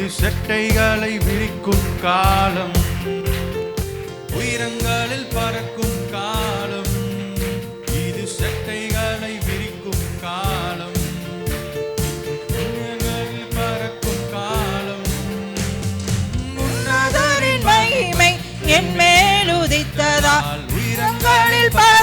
இது செட்டைகளை விரிக்கும் காலம். உயிரங்களில் பறக்கும் காலம். இது செட்டைகளை விரிக்கும் காலம். உயிரங்களில் பறக்கும் காலம். என் மேலுதித்ததால் உயிரங்களில் பற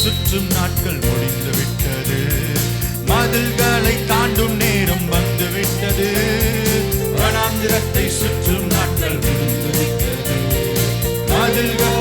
சுற்றும் நாட்கள் முடிந்து விட்டது. மதில்களை தாண்டும் நேரம் வந்து விட்டது. வனாந்திரத்தை சுற்றும் நாட்கள் முடிந்து விட்டது. மதில்கள்